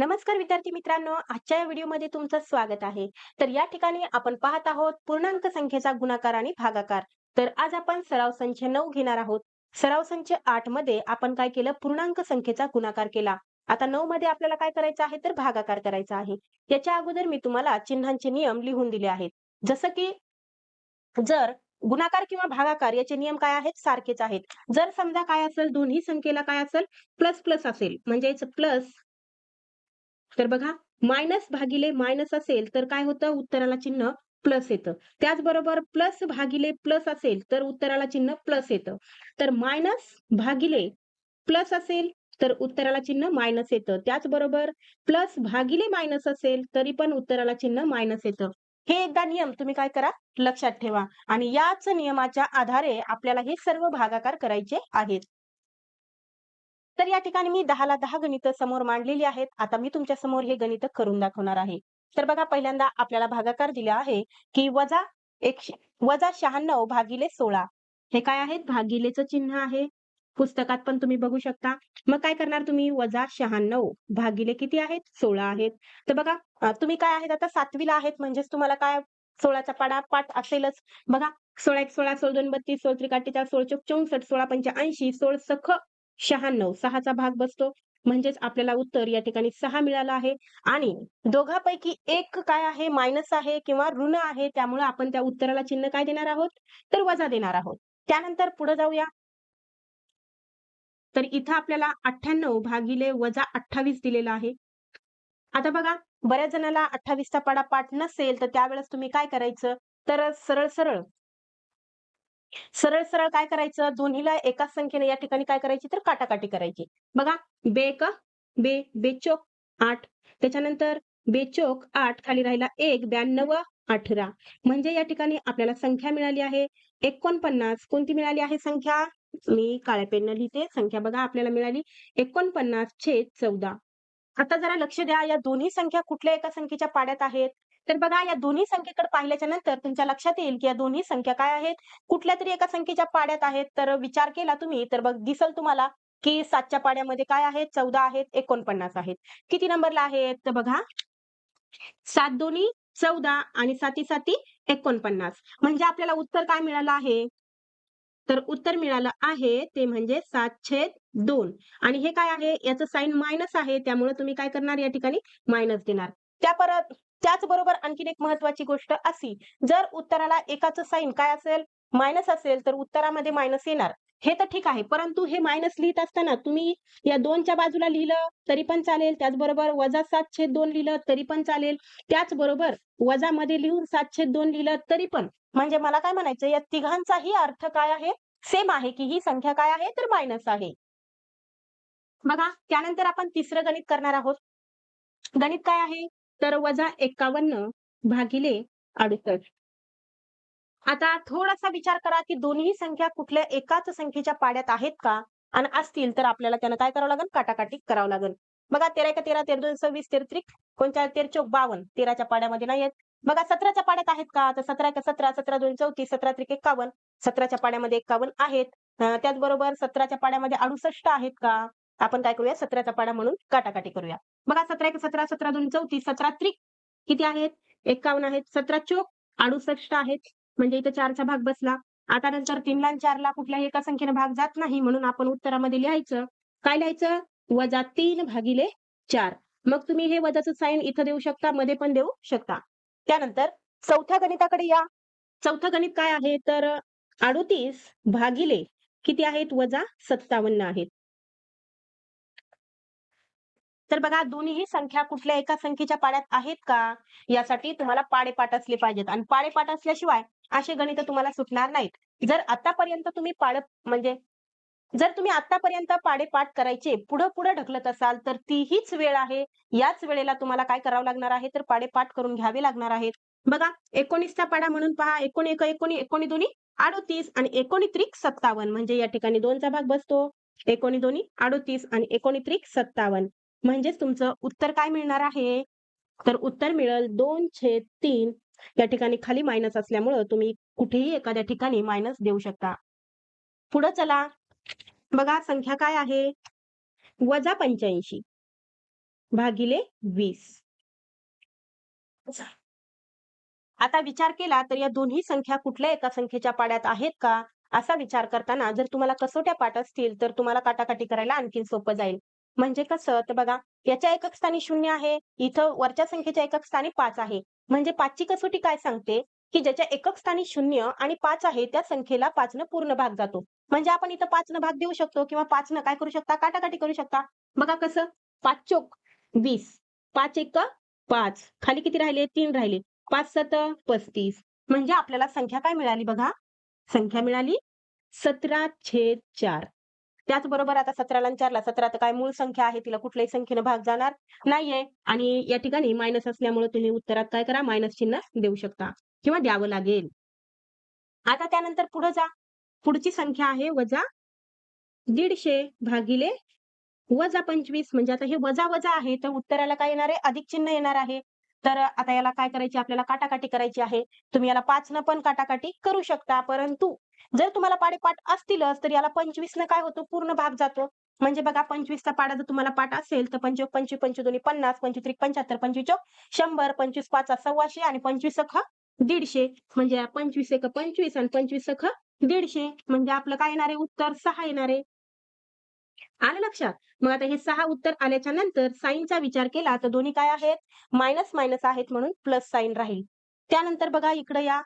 नमस्कार विद्यार्थी मित्रांनो आजच्या या व्हिडिओमध्ये तुमचं स्वागत आहे. तर या ठिकाणी आपण पाहत आहोत पूर्णांक संख्येचा गुणाकार आणि भागाकार. तर आज आपण सराव संच नऊ घेणार आहोत. सराव संच आठमध्ये आपण काय केलं? पूर्णांक संख्येचा गुणाकार केला. आता नऊ मध्ये आपल्याला काय करायचं आहे? तर भागाकार करायचा आहे. याच्या अगोदर मी तुम्हाला चिन्हांचे नियम लिहून दिले आहेत. जसं की जर गुणाकार किंवा भागाकार याचे नियम काय आहेत? सारखेच आहेत. जर समजा काय असेल? दोन्ही संख्येला काय असेल? प्लस प्लस असेल. म्हणजेच प्लस तर बघा मायनस भागिले मायनस असेल तर काय होतं? उत्तराला चिन्ह प्लस येतं. त्याचबरोबर प्लस भागिले प्लस असेल तर उत्तराला चिन्ह प्लस येतं. तर मायनस भागिले प्लस असेल तर उत्तराला चिन्ह मायनस येतं. त्याचबरोबर प्लस भागिले मायनस असेल तरी पण उत्तराला चिन्ह मायनस येतं. हे एकदा नियम तुम्ही काय करा? लक्षात ठेवा. आणि याच नियमाच्या आधारे आपल्याला हे सर्व भागाकार करायचे आहेत. तर या ठिकाणी मी दहाला दहा गणित समोर मांडलेली आहेत. आता मी तुमच्यासमोर हे गणित करून दाखवणार आहे. तर बघा पहिल्यांदा आपल्याला भागाकार दिला आहे की वजा एकशे वजा शहाण्णव भागिले सोळा. हे काय आहेत? भागिलेचं चिन्ह आहे. पुस्तकात पण तुम्ही बघू शकता. मग काय करणार तुम्ही? वजा शहाण्णव भागिले किती आहेत? सोळा आहेत. तर बघा तुम्ही काय आहेत? आता सातवीला आहेत. म्हणजेच तुम्हाला काय सोळाचा पाडा पाठ असेलच. बघा सोळा एक सोळा सोळ दोन बत्तीस सोळ त्रिकाठीचार सोळ चौसष्ट सोळा पंच्याऐंशी सोळ सख शहाण्णव सहाचा भाग बसतो. म्हणजेच आपल्याला उत्तर या ठिकाणी सहा मिळालं आहे. आणि दोघांपैकी एक काय आहे? मायनस आहे किंवा ऋण आहे त्यामुळे आपण त्या उत्तराला चिन्ह काय देणार आहोत? तर वजा देणार आहोत. त्यानंतर पुढे जाऊया. तर इथं आपल्याला अठ्ठ्याण्णव भागिले वजा अठ्ठावीस दिलेला आहे. आता बघा बऱ्याच जणाला अठ्ठावीसचा पाडा पाठ नसेल तर त्यावेळेस तुम्ही काय करायचं? तर सरळ सरळ सरळ सरळ काय करायचं? दोन्हीला एकाच संख्येने या ठिकाणी काय करायची तर काटाकाटी करायची. बघा बे का बे बेचोक आठ. त्याच्यानंतर बेचोक आठ खाली राहिला एक ब्याण्णव अठरा. म्हणजे या ठिकाणी आपल्याला संख्या मिळाली आहे एकोणपन्नास. कोणती मिळाली आहे संख्या? मी काळ्या पेननं लिहिते. संख्या बघा आपल्याला मिळाली एकोणपन्नास छेद चौदा. आता जरा लक्ष द्या या दोन्ही संख्या कुठल्या एका संख्येच्या पाड्यात आहेत? तर बघा या दोन्ही संख्येकडे पाहिल्याच्या नंतर तुमच्या लक्षात येईल की या दोन्ही संख्या काय आहेत. कुठल्या तरी एका संख्येच्या पाड्यात आहेत. तर विचार केला तुम्ही तर बघ दिसल तुम्हाला की सातच्या पाड्यामध्ये काय आहेत? चौदा आहेत एकोणपन्नास आहेत. किती नंबरला आहेत? तर बघा सात दोन्ही चौदा आणि साती साती एकोणपन्नास. म्हणजे आपल्याला उत्तर काय मिळालं आहे? तर उत्तर मिळालं आहे ते म्हणजे सात छेद दोन. आणि हे काय आहे? याचं साईन मायनस आहे त्यामुळे तुम्ही काय करणार या ठिकाणी? मायनस देणार. त्या परत त्याचबरोबर आणखीन एक महत्वाची गोष्ट अशी जर उत्तराला एकाचं साईन काय असेल? मायनस असेल तर उत्तरामध्ये मायनस येणार. हे तर ठीक आहे परंतु हे मायनस लिहित असताना तुम्ही या दोनच्या बाजूला लिहिलं तरी पण चालेल. त्याचबरोबर वजा सात छेद दोन लिहिलं तरी पण चालेल. त्याचबरोबर वजा मध्ये लिहून सात छेद दोन लिहिलं तरी पण. म्हणजे मला काय म्हणायचं या तिघांचाही अर्थ काय आहे? सेम आहे की ही संख्या काय आहे? तर मायनस आहे. बघा त्यानंतर आपण तिसरं गणित करणार आहोत. गणित काय आहे? तर वजा एकावन्न भागिले अडुसष्ट. आता थोडासा विचार करा की दोन्ही संख्या कुठल्या एकाच संख्येच्या पाड्यात आहेत का? आणि असतील तर आपल्याला त्यांना काय करावं लागेल? काटाकाटी करावं लागेल. बघा तेरा एका तेरा तेरा दोन सव्वीस तेरा त्रिक कोणत्या? तेर चौक बावन्न. तेराच्या पाड्यामध्ये नाही आहेत. बघा सतराच्या पाड्यात आहेत का? तर सतरा एका सतरा सतरा दोन चौतीस सतरा त्रिक एकावन्न. सतराच्या पाड्यामध्ये एकावन्न आहेत. त्याचबरोबर सतराच्या पाड्यामध्ये अडुसष्ट आहेत का? आपण काय करूया? सतराचा पाडा म्हणून काटाकाटी करूया. बघा सतरा एक सतरा सतरा दोन चौतीस सतरा त्रिक किती आहेत? एकावन्न आहेत सतरा चोक अडुसष्ट आहेत. म्हणजे इथं चारचा भाग बसला. आता नंतर तीनला चारला कुठल्याही एका संख्येने भाग जात नाही म्हणून आपण उत्तरामध्ये लिहायचं. काय लिहायचं? वजा तीन भागिले चार. मग तुम्ही हे वजाचं साईन इथं देऊ शकता मध्ये पण देऊ शकता. त्यानंतर चौथ्या गणिताकडे या. चौथं गणित काय आहे? तर अडुतीस भागिले किती आहेत? वजा सत्तावन्न आहेत. तर बघा दोन्ही संख्या कुठल्या एका संख्येच्या पाड्यात आहेत का? यासाठी तुम्हाला पाडेपाठ असले पाहिजेत. आणि पाडेपाठ असल्याशिवाय असे गणित तुम्हाला सुटणार नाहीत. जर आतापर्यंत तुम्ही पाड म्हणजे जर तुम्ही आतापर्यंत पाडेपाठ करायचे पुढं पुढे ढकलत असाल तर ती हीच वेळ आहे. याच वेळेला तुम्हाला काय करावं लागणार आहे? तर पाडेपाठ करून घ्यावे लागणार आहेत. बघा एकोणीसचा पाडा म्हणून पहा. एकोण एक एकोणी एकोणी दोन्ही अडोतीस आणि एकोणीत्रिक सत्तावन्न. म्हणजे या ठिकाणी दोनचा भाग बसतो. एकोणी दोन्ही अडोतीस आणि एकोणीत्रिक सत्तावन्न. म्हणजेच तुमचं उत्तर काय मिळणार आहे? तर उत्तर मिळेल दोन छेद तीन. या ठिकाणी खाली मायनस असल्यामुळं तुम्ही कुठेही एखाद्या ठिकाणी मायनस देऊ शकता. पुढे चला. बघा संख्या काय आहे? वजा पंच्याऐंशी भागिले वीस. आता विचार केला तर या दोन्ही संख्या कुठल्या एका संख्येच्या पाड्यात आहेत का? असा विचार करताना जर तुम्हाला कसोट्या पाठ असतील तर तुम्हाला काटाकाटी करायला आणखी सोपं जाईल. म्हणजे कसं? तर बघा याच्या एकक स्थानी शून्य आहे इथं वरच्या संख्येच्या एकक स्थानी पाच आहे. म्हणजे पाचची कसोटी काय सांगते? की ज्याच्या एकक स्थानी शून्य आणि पाच आहे त्या संख्येला पाचनं पूर्ण भाग जातो. म्हणजे आपण इथं पाचनं भाग देऊ शकतो किंवा पाचनं काय करू शकता? काटाकाटी करू शकता. बघा कसं? पाच चोक वीस. पाच एक पाच. खाली किती राहिले? तीन राहिले. पाच सत पस्तीस. म्हणजे आपल्याला संख्या काय मिळाली बघा? संख्या मिळाली सतरा छेद चार. त्याचबरोबर आता सतराला विचारला चारला सतरा तर काय मूळ संख्या आहे तिला कुठल्याही संख्येनं भाग जाणार नाहीये. आणि या ठिकाणी मायनस असल्यामुळे तुम्ही उत्तरात काय करा मायनस चिन्ह देऊ शकता किंवा द्यावं लागेल. आता त्यानंतर पुढे जा. पुढची संख्या आहे वजा दीडशे भागिले वजा पंचवीस. म्हणजे आता हे वजा वजा आहे तर उत्तराला काय येणार आहे? अधिक चिन्ह येणार आहे. तर आता याला काय करायची? आपल्याला काटाकाटी करायची आहे. तुम्ही याला पाच न पण काटाकाटी करू शकता परंतु जर तुम्हाला पाडेपाठ असतीलच तर याला पंचवीस न काय होतो? पूर्ण भाग जातो. म्हणजे बघा पंचवीसचा पाडा जर तुम्हाला पाठ असेल तर पंचवीस पंचवीस पंचवीस दोन्ही पन्नास पंचवीस त्रिक पंच्याहत्तर पंचवीस चौक शंभर पंचवीस पाच सव्वाशे आणि पंचवीस सख दीडशे. म्हणजे पंचवीस एक पंचवीस आणि पंचवीस सख दीडशे. म्हणजे आपलं काय येणार आहे? उत्तर सहा येणार आहे. आलं लक्षात? मग आता हे सहा उत्तर आल्याच्यानंतर साईनचा विचार केला तर दोन्ही काय आहेत? मायनस मायनस आहेत म्हणून प्लस साईन राहील. त्यानंतर बघा इकडे या.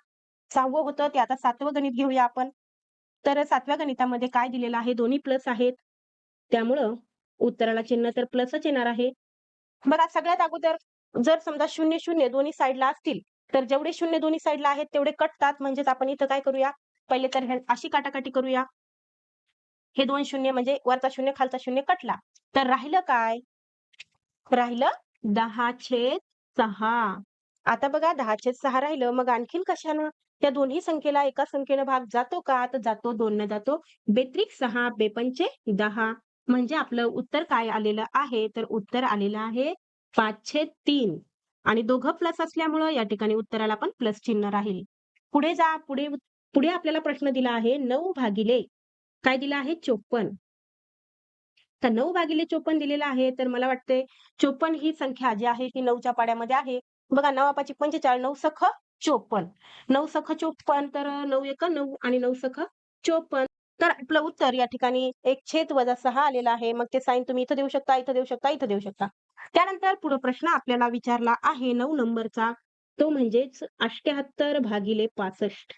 सहावं होतं ते आता सातवं गणित घेऊया आपण. तर सातव्या गणितामध्ये काय दिलेलं आहे? दोन्ही प्लस आहेत. त्यामुळं उत्तराला चिन्ह तर प्लसच येणार आहे. बघा सगळ्यात अगोदर जर समजा शून्य शून्य दोन्ही साईडला असतील तर जेवढे शून्य दोन्ही साईडला आहेत तेवढे कटतात. म्हणजेच आपण इथं काय करूया? पहिले तर अशी काटाकाटी करूया. हे दोन शून्य म्हणजे वरचा शून्य खालचा शून्य कटला. तर राहिलं काय? राहिलं दहा छेद सहा. आता बघा दहा छेद सहा राहिलं. मग आणखीन कशानं? त्या दोन्ही संख्येला एका संख्येनं भाग जातो का? तर जातो दोन न जातो बेत्रिक सहा बेपंचे दहा. म्हणजे आपलं उत्तर काय आलेलं आहे? तर उत्तर आलेलं आहे पाचशे तीन. आणि दोघं प्लस असल्यामुळं या ठिकाणी उत्तराला पण प्लस चिन्ह राहील. पुढे जा पुढे पुढे आपल्याला प्रश्न दिला आहे नऊ भागिले काय दिलं आहे? चोपन्न. तर नऊ भागिले चोपन्न दिलेलं आहे. तर मला वाटते चोपन्न ही संख्या जी आहे ती नऊच्या पाड्यामध्ये आहे. बघा नवापाची पंचेचाळीस नऊ सख चोपन्न. नऊ सख चोपन्न तर नऊ एक नऊ आणि नऊ सख चोपन्न. तर आपलं उत्तर या ठिकाणी एक छेद वजा सहा आलेला आहे. मग ते साईन तुम्ही इथं देऊ शकता इथं देऊ शकता इथं देऊ शकता. त्यानंतर पुढे प्रश्न आपल्याला विचारला आहे नऊ नंबरचा. तो म्हणजेच अष्ट्याहत्तर भागिले पासष्ट.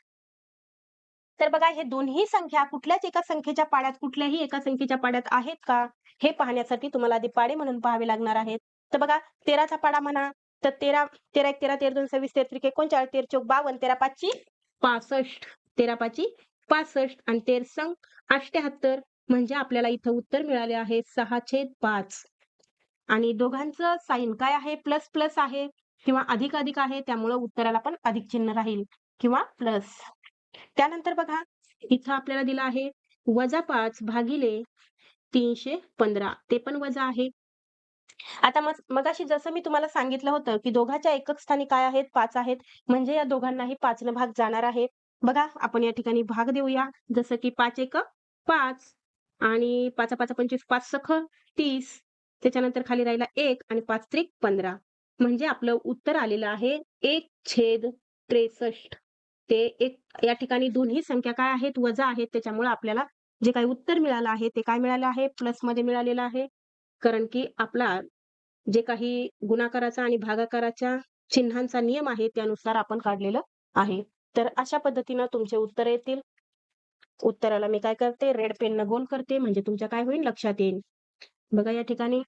तर बघा हे दोन्ही संख्या कुठल्याच एका संख्येच्या पाड्यात कुठल्याही एका संख्येच्या पाड्यात आहेत का? हे पाहण्यासाठी तुम्हाला आधी पाडे म्हणून पाहावे लागणार आहेत. तर बघा तेराचा पाडा म्हणा तर तेरा तेरा एक तेरा तेरा दोन सव्वीस तेरा त्रिक एकोणचाळीस तेर चौक बावन्न तेरा पाचची पासष्ट. तेरा पाची पासष्ट आणि तेर संग अष्ट्याहत्तर म्हणजे आपल्याला इथं उत्तर मिळाले आहे सहा छेद पाच. आणि दोघांचं साईन काय आहे? प्लस प्लस आहे किंवा अधिक अधिक आहे त्यामुळं उत्तराला पण अधिक चिन्ह राहील किंवा प्लस त्यानंतर बघा इथं आपल्याला दिलं आहे वजा पाच भागिले तीनशे पंधरा. ते पण वजा आहे. आता मग मगाशी जसं मी तुम्हाला सांगितलं होतं की दोघांच्या एकक स्थानी काय आहेत पाच आहेत म्हणजे या दोघांनाही पाचनं भाग जाणार आहे बघा आपण या ठिकाणी भाग देऊया. जसं की पाच एक पाच आणि पाच पाच पंचवीस पाच सख तीस. त्याच्यानंतर खाली राहिला एक आणि पाच त्रिक पंधरा. म्हणजे आपलं उत्तर आलेलं आहे एक छेद त्रेसष्ट. ते एक या ठिकाणी दोन्ही संख्या काय आहेत वजा आहेत त्याच्यामुळे आपल्याला जे काही उत्तर मिळालं आहे ते काय मिळालं आहे? प्लसमध्ये मिळालेलं आहे. कारण की आपला जे काही गुणाकाराचा आणि भागाकाराच्या चिन्हांचा नियम आहे त्यानुसार आपण काढलेलं आहे. तर अशा पद्धतीनं तुमचे उत्तर येतील. उत्तराला मी काय करते? रेड पेन न गोल करते म्हणजे तुमच्या काय होईल? लक्षात येईल. बघा या ठिकाणी.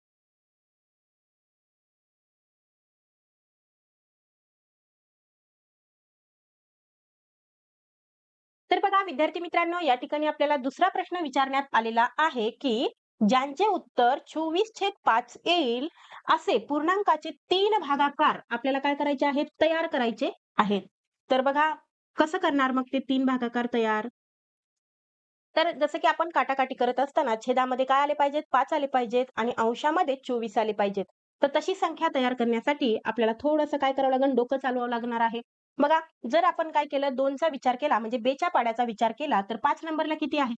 तर बघा विद्यार्थी मित्रांनो या ठिकाणी आपल्याला दुसरा प्रश्न विचारण्यात आलेला आहे की ज्यांचे उत्तर चोवीस छेद पाच येईल असे पूर्णांकाचे तीन भागाकार आपल्याला काय करायचे आहेत? तयार करायचे आहेत. तर बघा कसं करणार मग ते तीन भागाकार तयार? तर जसं की आपण काटाकाटी करत असताना छेदामध्ये काय आले पाहिजेत? पाच आले पाहिजेत आणि अंशामध्ये चोवीस आले पाहिजेत. तर तशी संख्या तयार करण्यासाठी आपल्याला थोडंसं काय करावं लागेल? डोकं चालवावं लागणार आहे. बघा जर आपण काय केलं? दोनचा विचार केला म्हणजे बेच्या पाड्याचा विचार केला तर पाच नंबरला किती आहे?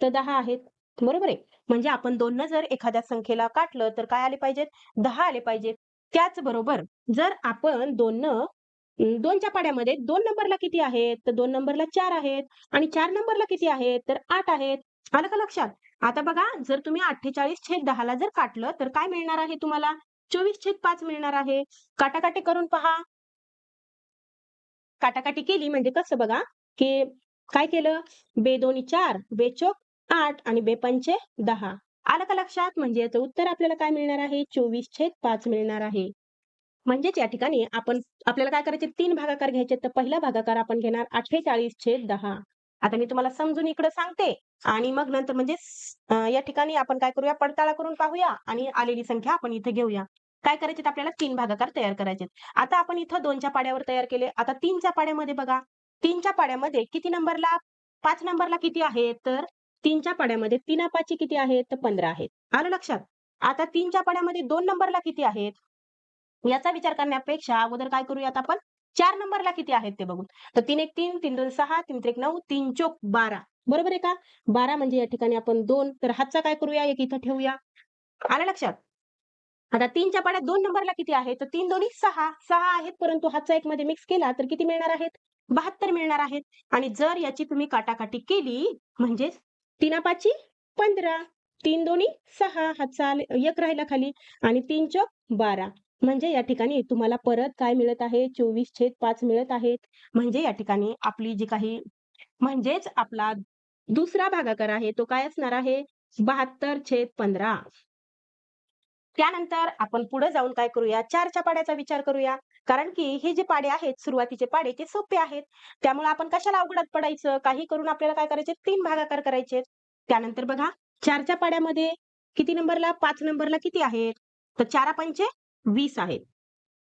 तर दहा आहेत. बरोबर आहे. म्हणजे आपण दोन जर एखाद्या संख्येला काटलं तर काय आले पाहिजेत? दहा आले पाहिजेत. त्याचबरोबर जर आपण दोन दोनच्या पाड्यामध्ये दोन नंबरला किती आहेत? तर दोन नंबरला चार आहेत आणि चार नंबरला किती आहेत? तर आठ आहेत. आलं का लक्षात? आता बघा जर तुम्ही अठ्ठेचाळीस छेद दहाला जर काटलं तर काय मिळणार आहे तुम्हाला? 24/5 मिळणार आहे. काटाकाटी करून पहा. काटाकाटी केली म्हणजे कसं बघा, की काय केलं? बे दोन्ही चार बे चोक आठ आणि बेपंचे दहा आलं का लक्षात? म्हणजे याचं उत्तर आपल्याला काय मिळणार आहे? 24/5 मिळणार आहे. म्हणजेच या ठिकाणी आपण आपल्याला काय करायचे? तीन भागाकार घ्यायचे. तर पहिला भागाकार आपण घेणार 48/10. आता मी तुम्हाला समजून इकडे सांगते आणि मग नंतर म्हणजे या ठिकाणी आपण काय करूया? पडताळा करून पाहूया आणि आलेली संख्या आपण इथे घेऊया. काय करायचे? आपल्याला तीन भागाकार तयार करायचे. आता आपण इथं दोनच्या पाड्यावर तयार केले. आता तीनच्या पाड्यामध्ये बघा, तीनच्या पाड्यामध्ये किती नंबरला पाच नंबरला किती आहे तर तीनच्या पाड्यामध्ये 3 5 किती आहेत? तर 15 आहेत. आलं लक्षात? आता तीनच्या पाड्यामध्ये दोन नंबरला किती आहेत? याचा विचार करण्यापेक्षा अगोदर काय करूयात आपण? चार नंबरला किती आहेत ते बघून तर 3 1 3, 3 2 6, 3 3 9, 3 चोक 12. बरोबर आहे का? 12 म्हणजे या ठिकाणी आपण दोन तर हातचा काय करूया? एक इथं ठेवूया. आलं लक्षात? आता तीनच्या पाड्यात दोन नंबरला किती आहे? तर तीन दोन्ही 6. 6 आहेत परंतु हातचा एक मध्ये मिक्स केला तर किती मिळणार आहेत? 72 मिळणार आहेत. आणि जर याची तुम्ही काटाकाटी केली म्हणजेच 3 5 15, 3 दोन्ही सहा हातचा एक राहिला खाली आणि तीन चोक 12. म्हणजे या ठिकाणी तुम्हाला परत काय मिळत आहे? 24/5 मिळत आहेत. म्हणजे या ठिकाणी आपली जी काही म्हणजेच आपला दुसरा भागाकार आहे तो काय असणार आहे? 72/15. त्यानंतर आपण पुढे जाऊन काय करूया? चारच्या पाड्याचा विचार करूया. कारण की हे जे पाडे आहेत, सुरुवातीचे पाडे ते सोपे आहेत. त्यामुळे आपण कशाला अवघडात पडायचं? काही करून आपल्याला काय करायचे? तीन भागाकार करायचे. त्यानंतर बघा चारच्या पाड्यामध्ये किती नंबरला? पाच नंबरला किती आहेत? तर चारा पंचे वीस आहेत.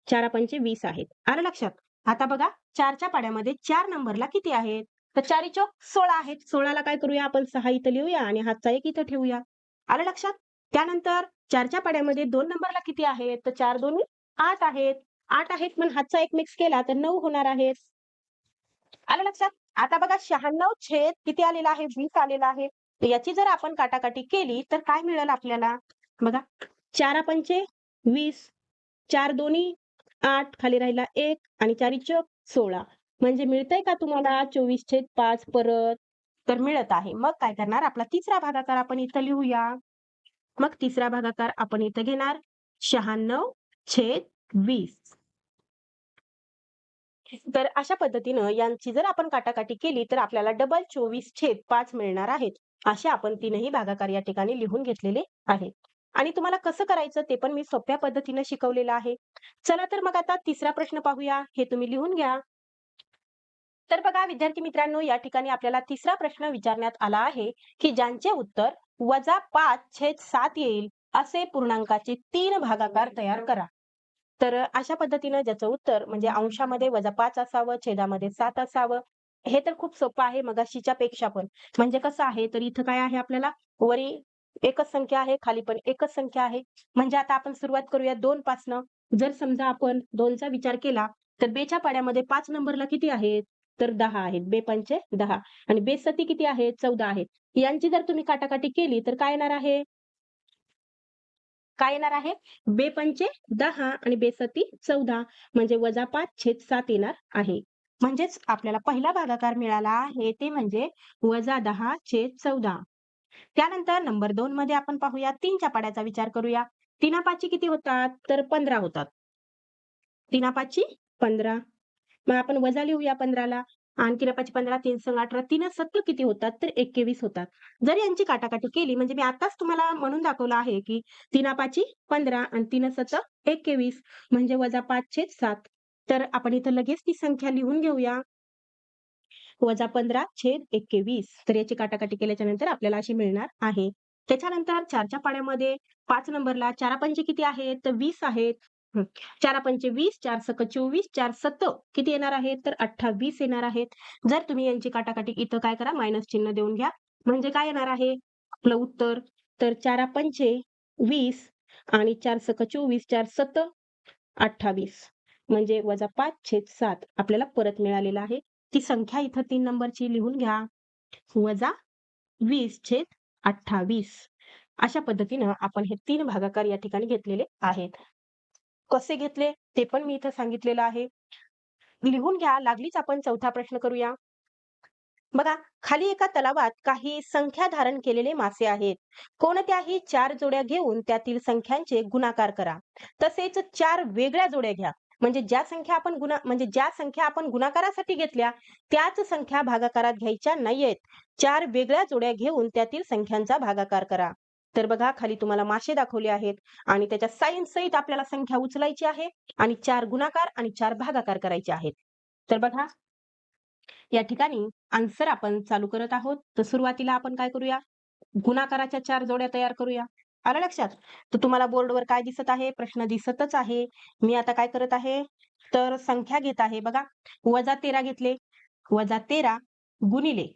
चारा पंचे वीस आहेत. आलं लक्षात? आता बघा चारच्या पाड्यामध्ये चार नंबरला किती आहेत? तर चारी चौक सोळा आहेत. 16ला काय करूया आपण सहा इथं लिहूया आणि हातचा एक इथं ठेवूया. आलं लक्षात? त्यानंतर चारच्या पाड्यामध्ये दोन नंबरला किती आहेत? तर चार दोन आठ आहेत. आठ आहेत पण हातचा एक मिक्स केला तर नऊ होणार आहेत. आलं लक्षात? आता बघा 96 छेद किती आलेला आहे? वीस आलेला आहे. याची जर आपण काटाकाटी केली तर काय मिळेल आपल्याला? बघा चार पंचे 20, 4 दोन्ही आठ खाली राहिला एक आणि चारी चौक सोळा म्हणजे मिळतंय का तुम्हाला 24/5 परत? तर मिळत आहे. मग काय करणार? आपला तिसरा भागाकार आपण इथं लिहूया. मग तिसरा भागाकार आपण इथं घेणार शहाण्णव छेद वीस तर अशा पद्धतीनं यांची जर आपण काटाकाटी केली तर आपल्याला डबल 24/5 मिळणार आहेत. असे आपण तीनही भागाकार या ठिकाणी लिहून घेतलेले आहेत. आणि तुम्हाला कसं करायचं ते पण मी सोप्या पद्धतीनं शिकवलेलं आहे. चला तर मग आता तिसरा प्रश्न पाहूया. हे तुम्ही लिहून घ्या. तर बघा विद्यार्थी मित्रांनो या ठिकाणी आपल्याला तिसरा प्रश्न विचारण्यात आला आहे, की ज्यांचे उत्तर -5/7 येईल असे पूर्णांकाचे तीन भागाकार तयार करा. तर अशा पद्धतीनं ज्याचं उत्तर म्हणजे अंशामध्ये -5 असावं, छेदामध्ये 7 असावं. हे तर खूप सोपं आहे मगाशीच्या पेक्षा पण. म्हणजे कसं आहे तर इथं काय आहे आपल्याला वरी एकच संख्या आहे, खाली पण एकच संख्या आहे. म्हणजे आता आपण सुरुवात करूया 2 पासनं. जर समजा आपण 2चा विचार केला तर बेच्या पाड्यामध्ये 5 नंबरला किती आहेत? तर 10 आहेत. बे पंचे 10 आणि बे सती किती आहेत? 14 आहेत. यांची जर तुम्ही काटाकाटी केली तर काय येणार आहे? काय येणार आहे? बे पंचे 10 आणि बे सती 14 म्हणजे -5/7 येणार आहे. म्हणजेच आपल्याला पहिला भागाकार मिळाला आहे ते म्हणजे -10/14. त्यानंतर नंबर दोन मध्ये आपण पाहूया तीनच्या पाड्याचा विचार करूया. 3 5 किती होतात? तर 15 होतात. 3 5 15. मग आपण वजा लिहूया 15ला आणि 3 5 15, 3 संग 18, 3 7 किती होतात? तर 21 होतात. जर यांची काटाकाटी केली म्हणजे मी आताच तुम्हाला म्हणून दाखवलं आहे, की 3 5 15 आणि 3 7 21 म्हणजे -5/7. तर आपण इथं लगेच ती संख्या लिहून घेऊया. -15/21 तर याची काटाकाटी केल्याच्यानंतर आपल्याला अशी मिळणार आहे. त्याच्यानंतर चारच्या पाण्यामध्ये पाच नंबरला चारा पंचे किती आहेत? तर वीस आहेत. चार पंचे 20, 4 सक 24, 4 सत किती येणार आहेत? तर 28 येणार आहेत. जर तुम्ही यांची काटाकाटी इथं काय करा मायनस चिन्ह देऊन घ्या. म्हणजे काय येणार आहे आपलं उत्तर? तर चारा पंचे वीस आणि चार सक 24, 4 सत 28 म्हणजे -5/7 आपल्याला परत मिळालेला आहे. ती संख्या इथं तीन नंबरची लिहून घ्या. -20/28 अठ्ठावीस अशा पद्धतीनं आपण हे तीन भागाकार या ठिकाणी घेतलेले आहेत कसे घेतले? ते पण मी इथं सांगितलेलं आहे. लिहून घ्या. लागलीच आपण चौथा प्रश्न करूया. बघा खाली एका तलावात काही संख्या धारण केलेले मासे आहेत. कोणत्याही चार जोड्या घेऊन त्यातील संख्यांचे गुणाकार करा. तसेच चार वेगळ्या जोड्या घ्या. म्हणजे ज्या संख्या आपण गुणा म्हणजे ज्या संख्या आपण गुणाकारासाठी घेतल्या त्याच संख्या भागाकारात घ्यायच्या नाहीयेत. चार वेगळ्या जोड्या घेऊन त्यातील संख्यांचा भागाकार करा. तर बघा खाली तुम्हाला मासे दाखवले आहेत आणि त्याच्या साईन सहित आपल्याला संख्या उचलायची आहे आणि चार गुणाकार आणि चार भागाकार करायचे आहेत. तर बघा या ठिकाणी आन्सर आपण चालू करत आहोत. तर सुरुवातीला आपण काय करूया? गुणाकाराच्या चार जोड्या तयार करूया. आलं लक्षात? तर तुम्हाला बोर्डवर काय दिसत आहे? प्रश्न दिसतच आहे. मी आता काय करत आहे? तर संख्या घेत आहे बघा. वजा तेरा घेतले. वजा तेरा गुणिले.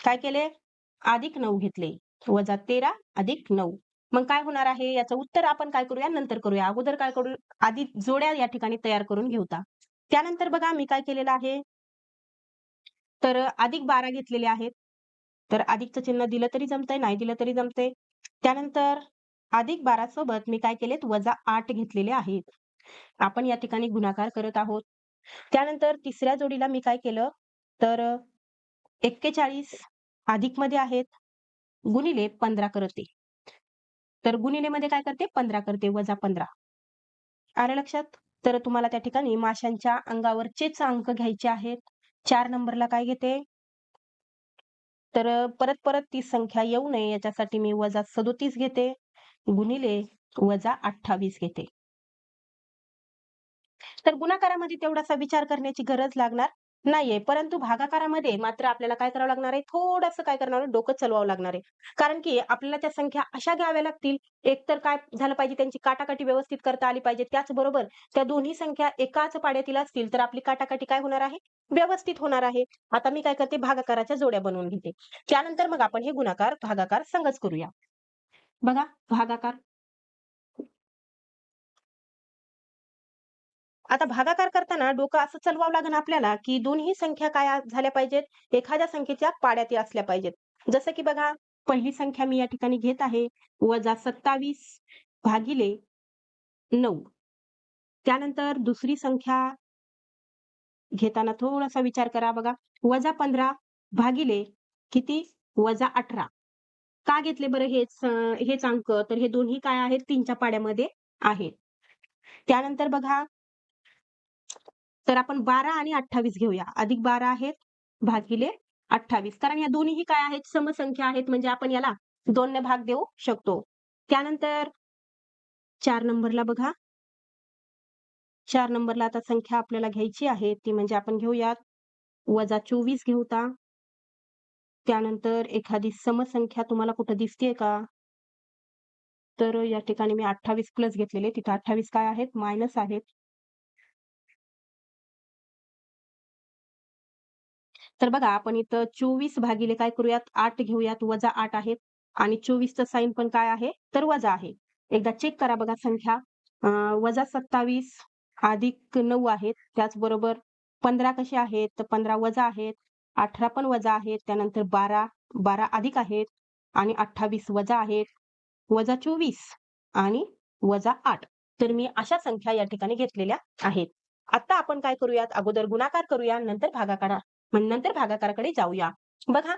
काय केले? अधिक नऊ घेतले. वजा तेरा अधिक नऊ. मग काय होणार आहे? याचं उत्तर आपण काय करूया? नंतर करूया. अगोदर काय करू? आधी जोड्या या ठिकाणी तयार करून घेऊता त्यानंतर बघा मी काय केलेलं आहे? तर अधिक बारा घेतलेले आहेत. तर अधिकचं चिन्ह दिलं तरी जमतंय नाही दिलं तरी जमतंय. त्यानंतर अधिक बारा सोबत मी काय केलेत? वजा आठ घेतलेले आहेत. आपण या ठिकाणी गुणाकार करत आहोत. त्यानंतर तिसऱ्या जोडीला मी काय केलं? तर एक्केचाळीस अधिकमध्ये आहेत. गुणिले पंधरा करते. तर गुणिले मध्ये काय करते? पंधरा करते वजा पंधरा. आलं लक्षात? तर तुम्हाला त्या ठिकाणी माशांच्या अंगावरचेच अंक घ्यायचे आहेत. चार नंबरला काय घेते? तर परत परत ती संख्या येऊ नये याच्यासाठी मी वजा सदोतीस घेते. गुणिले वजा अठ्ठावीस घेते. तर गुणाकारामध्ये तेवढासा विचार करण्याची गरज लागणार. नाहीये. परंतु भागाकारामध्ये मात्र आपल्याला काय करावं लागणार आहे? थोडंसं काय करणार आहे? डोकं चलवावं लागणार आहे. कारण की आपल्याला त्या संख्या अशा घ्याव्या लागतील. एक तर काय झालं पाहिजे? त्यांची काटाकाटी व्यवस्थित करता आली पाहिजे. त्याचबरोबर त्या दोन्ही संख्या एकाच पाड्यातील असतील तर आपली काटाकाटी काय होणार आहे? व्यवस्थित होणार आहे. आता मी काय करते? भागाकाराच्या जोड्या बनवून घेते. त्यानंतर मग आपण हे गुणाकार भागाकार संगच करूया. बघा भागाकार आता भागाकार करताना डोकं असं चलवावं लागेल आपल्याला की दोन्ही संख्या काय झाल्या पाहिजेत? एखाद्या संख्येच्या पाड्यात असल्या पाहिजेत. जसं की बघा पहिली संख्या मी या ठिकाणी घेत आहे. वजा सत्तावीस भागिले नऊ. त्यानंतर दुसरी संख्या घेताना थोडासा विचार करा बघा. वजा पंधरा भागिले किती? वजा अठरा. का घेतले बरं हेच हेच अंक? तर हे दोन्ही काय आहेत? तीनच्या पाड्यामध्ये आहेत. त्यानंतर बघा तर आपण बारा आणि अठ्ठावीस घेऊया. अधिक बारा आहेत भागिले अठ्ठावीस. कारण या दोन्हीही काय आहेत? समसंख्या आहेत म्हणजे आपण याला दोन ने भाग देऊ शकतो. त्यानंतर चार नंबरला बघा. चार नंबरला आता संख्या आपल्याला घ्यायची आहे. ती म्हणजे आपण घेऊयात. वजा चोवीस घेऊता. त्यानंतर एखादी समसंख्या तुम्हाला कुठं दिसतेय का? तर या ठिकाणी मी अठ्ठावीस प्लस घेतलेले. तिथं अठ्ठावीस काय आहेत? मायनस आहेत. तर बघा आपण इथं चोवीस भागिले काय करूयात? आठ घेऊयात. वजा आठ आहेत आणि चोवीसचं साईन पण काय आहे? तर वजा आहे. एकदा चेक करा बघा संख्या. वजा सत्तावीस अधिक नऊ आहेत. त्याचबरोबर पंधरा कसे आहेत? तर पंधरा वजा आहेत. अठरा पण वजा आहेत. त्यानंतर बारा बारा अधिक आहेत. आणि अठ्ठावीस वजा आहेत. वजा चोवीस आणि वजा आठ. तर मी अशा संख्या या ठिकाणी घेतलेल्या आहेत. आता आपण काय करूयात? अगोदर गुणाकार करूया. नंतर भागाकार नंतर भागाकाराकडे जाऊया. बघा.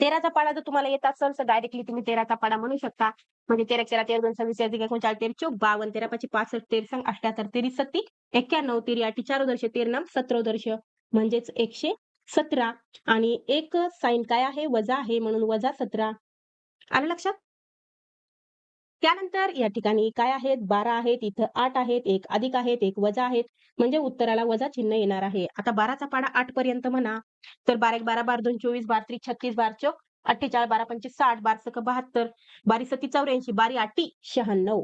तेराचा पाडा जर तुम्हाला येत असेल तर डायरेक्टली तुम्ही तेराचा पाडा म्हणू शकता. म्हणजे तेरा तेरा तेरा दोन सव्वीस तेरा एकोणचाळीस तेरा चौक बावन्न तेरा पाचशे पासष्ट तेर सांग अठ्याहत्तर तेरी सत्ती एक्क्याण्णव तेरी आठी चारोदर्श तेर नाम सत्रोदर्श म्हणजेच एकशे सतरा. आणि एक साईन काय आहे? वजा आहे म्हणून वजा सतरा. आलं लक्षात? त्यानंतर या ठिकाणी काय आहेत? बारा आहेत इथं आठ आहेत एक अधिक आहेत एक वजा आहेत. म्हणजे उत्तराला वजा चिन्ह येणार आहे. आता बाराचा पाडा आठ पर्यंत म्हणा. तर बारा एक बारा बार दोन चोवीस बार त्रिक छत्तीस बार चौक अठ्ठेचाळीस बारा पंचवीस साठ बार सक बहात्तर बारी सती चौऱ्याऐंशी बारी आठी शहाण्णव.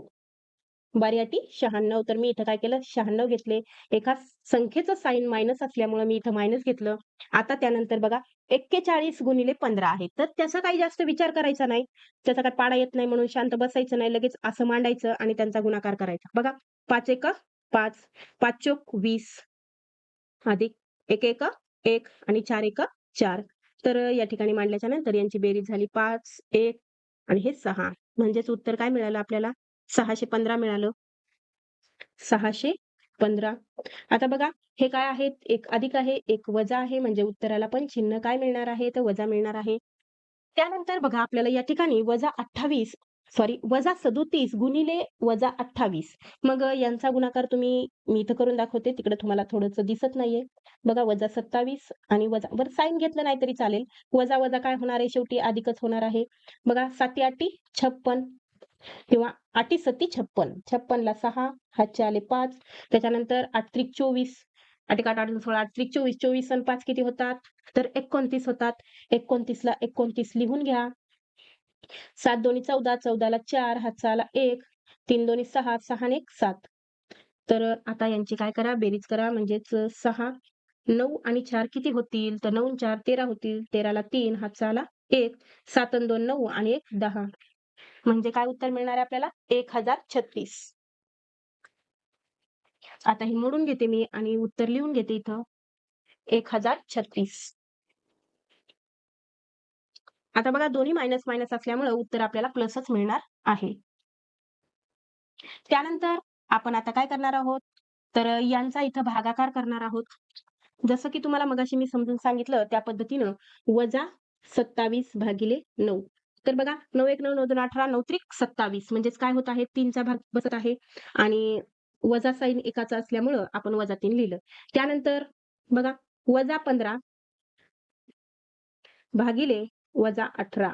बारी शहाण्णव. तर मी इथं काय केलं? शहाण्णव घेतले. एका संख्येचं साईन मायनस असल्यामुळे मी इथं मायनस घेतलं. आता त्यानंतर बघा एक्केचाळीस गुणिले पंधरा आहे. तर त्याचा काही जास्त विचार करायचा नाही. त्याचा काय पाडा येत नाही म्हणून शांत बसायचं नाही. लगेच असं मांडायचं आणि त्यांचा गुणाकार करायचा. बघा पाच एक पाच. पाच चोक वीस. अधिक एक एक एक आणि चार एक चार. तर या ठिकाणी मांडल्याच्या नंतर यांची बेरीज झाली पाच एक आणि हे सहा. म्हणजेच उत्तर काय मिळालं आपल्याला? सहाशे पंधरा मिळालं. सहाशे पंधरा. आता बघा हे काय आहेत? एक अधिक आहे एक वजा आहे म्हणजे उत्तराला पण चिन्ह काय मिळणार आहे? तर वजा मिळणार आहे. त्यानंतर बघा आपल्याला या ठिकाणी वजा अठ्ठावीस सॉरी वजा सदोतीस गुणिले वजा अठ्ठावीस. मग यांचा गुणाकार तुम्ही मी इथं करून दाखवते तिकडे तुम्हाला थोडंसं दिसत नाहीये. बघा वजा सत्तावीस आणि वजा बरं साईन घेतलं नाही तरी चालेल. वजा वजा काय होणार आहे? शेवटी अधिकच होणार आहे. बघा साती आठी छप्पन. किंवा आठी सती छप्पन. छप्पनला सहा हातचे आले पाच. त्याच्यानंतर आठत्रिक चोवीस. आठ आठ आठ सोळा आठत्रिक चोवीस. चोवीस आणि पाच किती होतात? तर एकोणतीस होतात. एकोणतीसला एकोणतीस लिहून घ्या. सात दोन्ही चौदा चौदाला चार हातचा आला एक. तीन दोन्ही सहा सहा आणि एक सात. तर आता यांची काय करा? बेरीज करा. म्हणजेच सहा नऊ आणि चार किती होतील? तर नऊ चार तेरा होतील. तेराला तीन हातचा आला एक. सात दोन नऊ आणि एक दहा. म्हणजे काय उत्तर मिळणार आहे आपल्याला? एक हजार छत्तीस. आता हे मोडून घेते मी आणि उत्तर लिहून घेते इथं. एक हजार छत्तीस. आता बघा दोन्ही मायनस मायनस असल्यामुळे उत्तर आपल्याला प्लसच मिळणार आहे. त्यानंतर आपण आता काय करणार आहोत? तर यांचा इथं भागाकार करणार आहोत. जसं की तुम्हाला मगाशी मी समजून सांगितलं त्या पद्धतीनं वजा सत्तावीस भागिले नऊ. तर बघा नऊ एक नऊ नऊ दोन अठरा नऊ त्रिक सत्तावीस. म्हणजेच काय होत आहे? तीनचा भाग बसत आहे. आणि वजा साईन एकाचा असल्यामुळं आपण वजा तीन लिहिलं. त्यानंतर बघा वजा पंधरा भागिले वजा अठरा.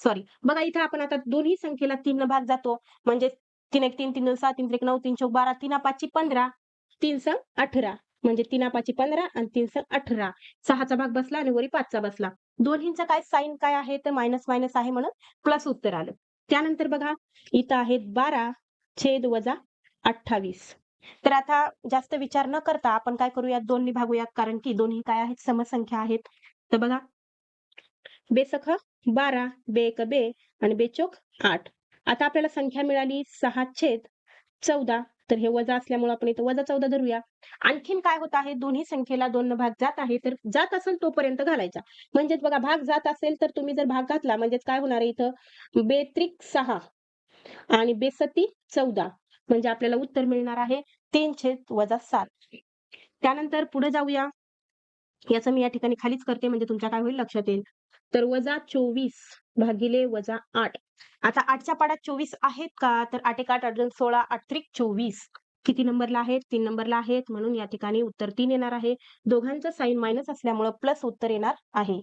सॉरी बघा इथं आपण आता दोन्ही संख्येला तीन भाग जातो. म्हणजे तीन एक तीन तीन दोन सहा तीन एक नऊ तीन चौक बारा तीन पाचशे पंधरा तीन सं अठरा. म्हणजे तीन पाची पंधरा आणि तीन सर अठरा. सहाचा भाग बसला आणि वरी पाचचा बसला. दोन्हींचा काय साईन काय आहे? तर मायनस मायनस आहे म्हणून प्लस उत्तर आलं. त्यानंतर बघा इथं आहेत बारा छेद वजा अठ्ठावीस. तर आता जास्त विचार न करता आपण काय करूयात? दोन्ही भागूयात. कारण की दोन्ही काय आहेत? समसंख्या आहेत. तर बघा बेसख बारा बे एक बे आणि बेचोक आठ. आता आपल्याला संख्या मिळाली सहा छेद चौदा. तर हे वजा असल्यामुळे आपण इथं वजा चौदा धरूया. आणखीन काय होत आहे? दोन्ही संख्येला दोन भाग जात आहे तर जात असेल तोपर्यंत घालायचा. म्हणजेच बघा भाग जात असेल तर तुम्ही जर भाग घातला म्हणजेच काय होणार आहे इथं? बेत्रिक सहा आणि बेसती चौदा. म्हणजे आपल्याला उत्तर मिळणार आहे तीन छेद वजा सात. त्यानंतर पुढे जाऊया. याचं मी या ठिकाणी खालीच करते म्हणजे तुमच्या काय होईल? लक्षात येईल. तर वजा चोवीस भागिले वजा आठ. आता आठच्या पाडात चोवीस आहेत का? तर आठ एक आठ अडून सोळा आठत्रिक चोवीस. किती नंबरला आहेत? तीन नंबरला आहेत. म्हणून या ठिकाणी उत्तर तीन येणार आहे. दोघांचं साईन मायनस असल्यामुळं प्लस उत्तर येणार आहे.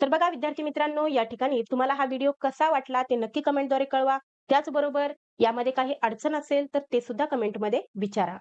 तर बघा विद्यार्थी मित्रांनो या ठिकाणी तुम्हाला हा व्हिडिओ कसा वाटला ते नक्की कमेंटद्वारे कळवा. त्याचबरोबर यामध्ये काही अडचण असेल तर ते सुद्धा कमेंटमध्ये विचारा.